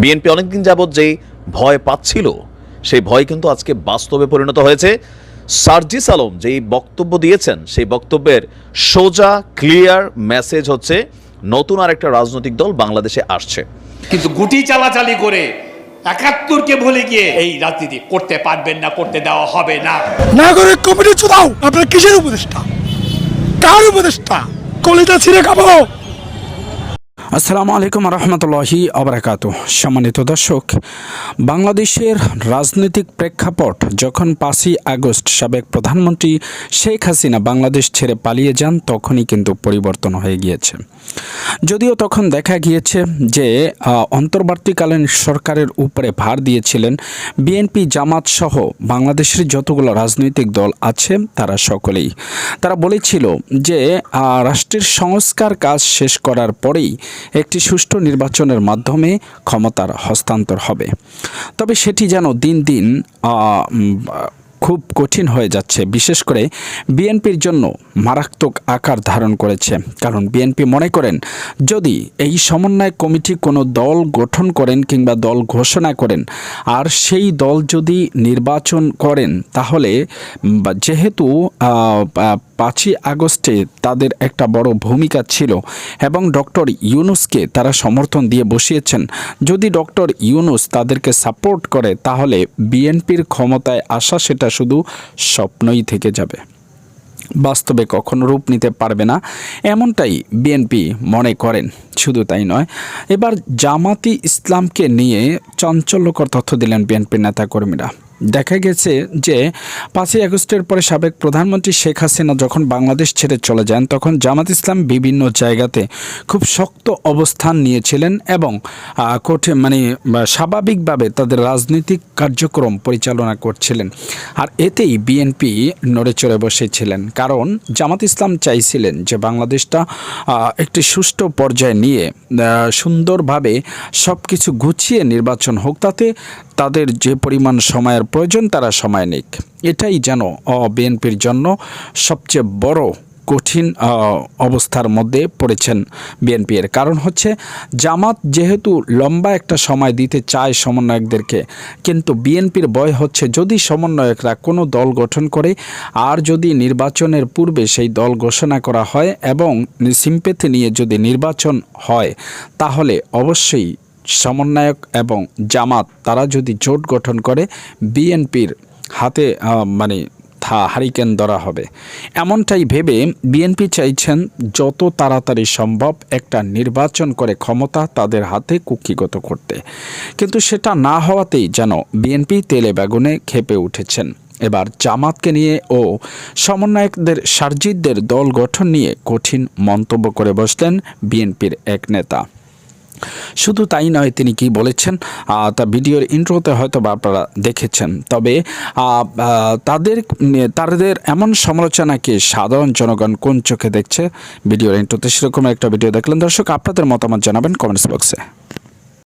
BNP অনেকদিন যাবৎ যেই ভয় পাচ্ছিল সেই ভয় কিন্তু আজকে বাস্তবে পরিণত হয়েছে। সার্জিস আলম যেই বক্তব্য দিয়েছেন সেই বক্তব্যের সোজা ক্লিয়ার মেসেজ হচ্ছে নতুন আরেকটা রাজনৈতিক দল বাংলাদেশে আসছে। কিন্তু গুটি চালাচালি করে একাত্তরকে ভুলে গিয়ে এই রাজনীতি করতে পারবেন না করতে দেওয়া হবে না। নাগরিক কমিটি চুদাও আপনার কিসের উপদেষ্টা? কার উপদেষ্টা? কলিতা ছিঁড়ে খাব। আসসালামু আলাইকুম রহমতুল্লাহি আবরাকাত। সম্মানিত দর্শক, বাংলাদেশের রাজনৈতিক প্রেক্ষাপট যখন পাঁচই আগস্ট সাবেক প্রধানমন্ত্রী শেখ হাসিনা বাংলাদেশ ছেড়ে পালিয়ে যান, তখনই কিন্তু পরিবর্তন হয়ে গিয়েছে। যদিও তখন দেখা গিয়েছে যে অন্তর্বর্তীকালীন সরকারের উপরে ভার দিয়েছিলেন বিএনপি, জামাত সহ বাংলাদেশের যতগুলো রাজনৈতিক দল আছে, তারা সকলেই। তারা বলেছিল যে রাষ্ট্রের সংস্কার কাজ শেষ করার পরেই একটি সুষ্ঠু নির্বাচনের মাধ্যমে ক্ষমতার হস্তান্তর হবে। তবে সেটি যেন দিন দিন খুব কঠিন হয়ে যাচ্ছে। বিশেষ করে বিএনপির জন্য মারাত্মক আকার ধারণ করেছে। কারণ বিএনপি মনে করেন, যদি এই সমন্বয় কমিটি কোনো দল গঠন করেন কিংবা দল ঘোষণা করেন, আর সেই দল যদি নির্বাচন করেন, তাহলে যেহেতু পাঁচই আগস্টে তাদের একটা বড় ভূমিকা ছিল এবং ডক্টর ইউনুসকে তারা সমর্থন দিয়ে বসিয়েছেন। যদি ডক্টর ইউনুস তাদেরকে সাপোর্ট করে, তাহলে বিএনপির ক্ষমতায় আসা সেটা শুধু স্বপ্নই থেকে যাবে। বাস্তবে কখনো রূপ নিতে পারবে না, এমনটাই বিএনপি মনে করেন। শুধু তাই নয়, এবার জামাতি ইসলামকে নিয়ে চাঞ্চল্যকর তথ্য দিলেন বিএনপির নেতাকর্মীরা। দেখা গেছে যে পাঁচই আগস্টের পরে সাবেক প্রধানমন্ত্রী শেখ হাসিনা যখন বাংলাদেশ ছেড়ে চলে যান, তখন জামাত ইসলাম বিভিন্ন জায়গাতে খুব শক্ত অবস্থান নিয়েছিলেন এবং কঠিন মানে স্বাভাবিকভাবে তাদের রাজনৈতিক কার্যক্রম পরিচালনা করছিলেন। আর এতেই বিএনপি নড়ে চড়ে বসেছিলেন। কারণ জামাত ইসলাম চাইছিলেন যে বাংলাদেশটা একটি সুষ্ঠু পর্যায়ে নিয়ে সুন্দরভাবে সব কিছু গুছিয়ে নির্বাচন হোক, তাতে তাদের যে পরিমাণ সময়ের প্রয়োজন, তারা সময় নিক। এটাই যেন বিএনপির জন্য সবচেয়ে বড় কঠিন অবস্থার মধ্যে পড়েছেন বিএনপি এর। কারণ হচ্ছে, জামাত যেহেতু লম্বা একটা সময় দিতে চায় সমন্বয়কদেরকে, কিন্তু বিএনপির ভয় হচ্ছে যদি সমন্বয়করা কোনো দল গঠন করে, আর যদি নির্বাচনের পূর্বে সেই দল ঘোষণা করা হয় এবং সিম্পেথি নিয়ে যদি নির্বাচন হয়, তাহলে অবশ্যই সমন্বয়ক এবং জামাত, তারা যদি জোট গঠন করে, বিএনপির হাতে মানে থা, হারিকেন ধরা হবে। এমনটাই ভেবে বিএনপি চাইছেন যত তাড়াতাড়ি সম্ভব একটা নির্বাচন করে ক্ষমতা তাদের হাতে কুক্ষিগত করতে। কিন্তু সেটা না হওয়াতেই যেন বিএনপি তেলে বেগুনে খেপে উঠেছেন। এবার জামাতকে নিয়ে ও সমন্বয়কদের, সার্জিতদের দল গঠন নিয়ে কঠিন মন্তব্য করে বসলেন বিএনপির এক নেতা। শুধু তাই নয়, তিনি কি বলেছেন? তা ভিডিওর ইন্ট্রোতে হয়তো বা আপনারা দেখেছেন। তবে তাদের তাদের এমন সমালোচনাকে সাধারণ জনগণ কোন চোখে দেখছে? ভিডিওর ইন্ট্রোতে সেরকম একটা ভিডিও দেখলেন। দর্শক, আপনাদের মতামত জানাবেন কমেন্টস বক্সে।